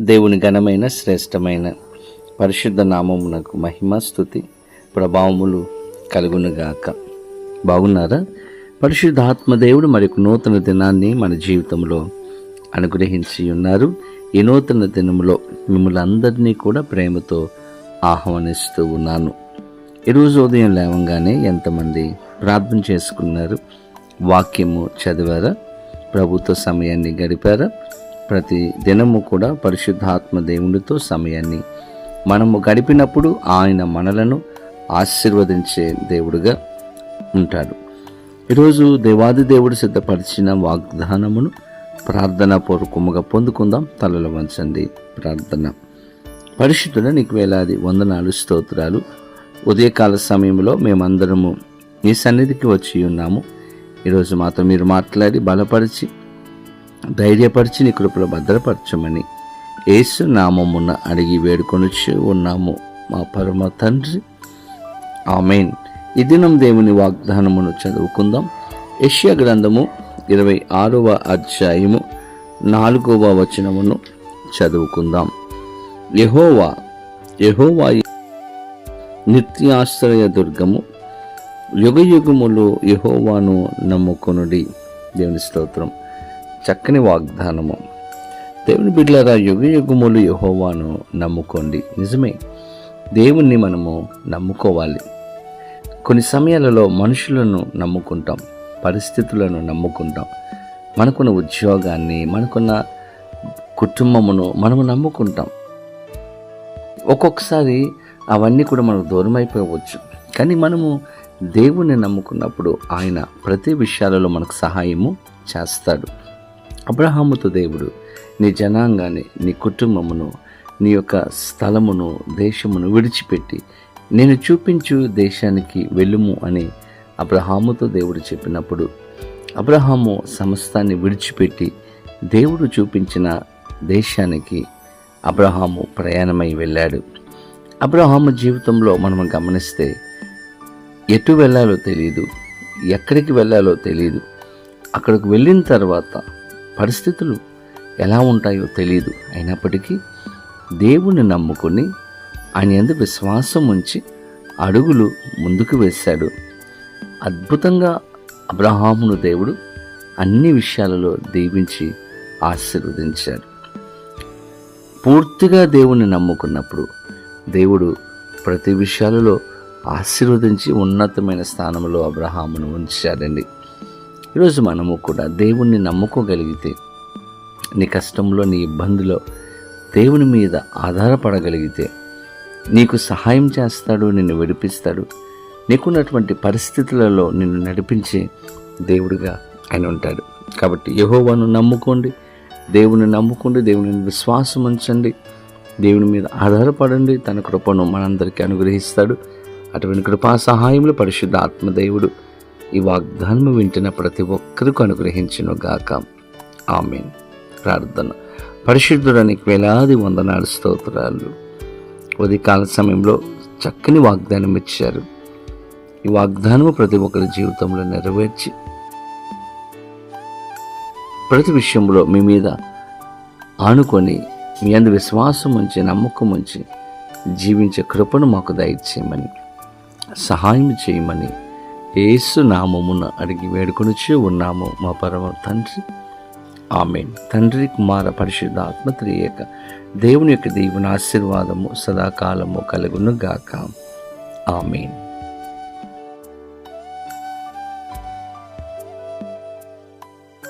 దేవుని ఘనమైన శ్రేష్టమైన పరిశుద్ధ నామమునకు మహిమ స్థుతి ప్రభావములు కలుగునుగాక. బాగున్నారా? పరిశుద్ధ ఆత్మదేవుడు మరి ఒక నూతన దినాన్ని మన జీవితంలో అనుగ్రహించి ఉన్నారు. ఈ నూతన దినములో మిమ్మల్ని అందరినీ కూడా ప్రేమతో ఆహ్వానిస్తూ ఉన్నాను. ఈరోజు ఉదయం లేవంగానే ఎంతమంది ప్రార్థన చేసుకున్నారు? వాక్యము చదివారా? ప్రభుత్వ సమయాన్ని గడిపారా? ప్రతి దినము కూడా పరిశుద్ధాత్మ దేవునితో సమయాన్ని మనము గడిపినప్పుడు ఆయన మనలను ఆశీర్వదించే దేవుడుగా ఉంటాడు. ఈరోజు దేవాది దేవుడు సిద్ధపరిచిన వాగ్దానమును ప్రార్థన పూర్వకముగా పొందుకుందాం. తలలు వంచండి. ప్రార్థన. పరిశుద్ధుడ నీకు వేలాది వందనాలు స్తోత్రాలు. ఉదయకాల సమయంలో మేమందరము నీ సన్నిధికి వచ్చి ఉన్నాము. ఈరోజు మాతో మీరు మాట్లాడి బలపరిచి ధైర్యపరిచి నీ కృపలో భద్రపరచమని యేసు నామమున అడిగి వేడుకొనిచ్చి ఉన్నాము. మా పరమ తండ్రి. ఆమెన్. ఈ దినం దేవుని వాగ్దానమును చదువుకుందాం. యష్యా గ్రంథము ఇరవై ఆరవ అధ్యాయము నాలుగవ వచనమును చదువుకుందాం. యహోవా యహోవా నిత్యాశ్రయ దుర్గము యుగ యుగములు యహోవాను నమ్ముకొనుడి. దేవుని స్తోత్రం. చక్కని వాగ్దానము. దేవుని బిడ్డలారా యుగ యుగములు యహోవాను నమ్ముకోండి. నిజమే దేవుణ్ణి మనము నమ్ముకోవాలి. కొన్ని సమయాలలో మనుషులను నమ్ముకుంటాం పరిస్థితులను నమ్ముకుంటాం. మనకున్న ఉద్యోగాన్ని మనకున్న కుటుంబమును మనము నమ్ముకుంటాం. ఒక్కొక్కసారి అవన్నీ కూడా మనకు దూరం అయిపోవచ్చు కానీ మనము దేవుణ్ణి నమ్ముకున్నప్పుడు ఆయన ప్రతి విషయాలలో మనకు సహాయము చేస్తాడు. అబ్రహాముతో దేవుడు నీ జనాంగాన్ని నీ కుటుంబమును నీ యొక్క స్థలమును దేశమును విడిచిపెట్టి నేను చూపించు దేశానికి వెళ్ళుము అని అబ్రహాముతో దేవుడు చెప్పినప్పుడు అబ్రహాము సమస్తాన్ని విడిచిపెట్టి దేవుడు చూపించిన దేశానికి అబ్రహాము ప్రయాణమై వెళ్ళాడు. అబ్రహాము జీవితంలో మనం గమనిస్తే ఎటు వెళ్ళాలో తెలియదు ఎక్కడికి వెళ్ళాలో తెలియదు అక్కడికి వెళ్ళిన తర్వాత పరిస్థితులు ఎలా ఉంటాయో తెలియదు అయినప్పటికీ దేవుని నమ్ముకొని ఆయన ఎందు విశ్వాసం ఉంచి అడుగులు ముందుకు వేశాడు. అద్భుతంగా అబ్రహామును దేవుడు అన్ని విషయాలలో దీవించి ఆశీర్వదించాడు. పూర్తిగా దేవుని నమ్ముకున్నప్పుడు దేవుడు ప్రతి విషయాలలో ఆశీర్వదించి ఉన్నతమైన స్థానంలో అబ్రహామును ఉంచాడండి. ఈరోజు మనము కూడా దేవుణ్ణి నమ్ముకోగలిగితే నీ కష్టంలో నీ ఇబ్బందిలో దేవుని మీద ఆధారపడగలిగితే నీకు సహాయం చేస్తాడు నిన్ను విడిపిస్తాడు నీకున్నటువంటి పరిస్థితులలో నిన్ను నడిపించే దేవుడిగా ఆయన ఉంటాడు. కాబట్టి యహోవాను నమ్ముకోండి దేవుని నమ్ముకోండి దేవుని విశ్వాసం ఉంచండి దేవుని మీద ఆధారపడండి తన కృపను మనందరికీ అనుగ్రహిస్తాడు. అటువంటి కృపా సహాయంలో పరిశుద్ధ ఆత్మదేవుడు ఈ వాగ్దానము వింటున్న ప్రతి ఒక్కరికి అనుగ్రహించను గాక. ఆమె ప్రార్థన. పరిశుద్ధుడానికి వేలాది వందనాలు స్తోత్రాలు. ఉదయకాల సమయంలో చక్కని వాగ్దానం ఇచ్చారు. ఈ వాగ్దానము ప్రతి ఒక్కరి జీవితంలో నెరవేర్చి ప్రతి విషయంలో మీ మీద ఆనుకొని మీ అందు విశ్వాసం ఉంచి నమ్మకం ఉంచి జీవించే కృపను మాకు దయచేయమని సహాయం చేయమని ఏసు నామమున అడిగి వేడుకొనిచ్చి ఉన్నాము. మా పరమ తండ్రి. ఆమెన్. తండ్రి కుమార పరిశుద్ధ ఆత్మ త్రియేక. దేవుని యొక్క దేవుని ఆశీర్వాదము సదాకాలము కలుగును గాక. ఆమెన్.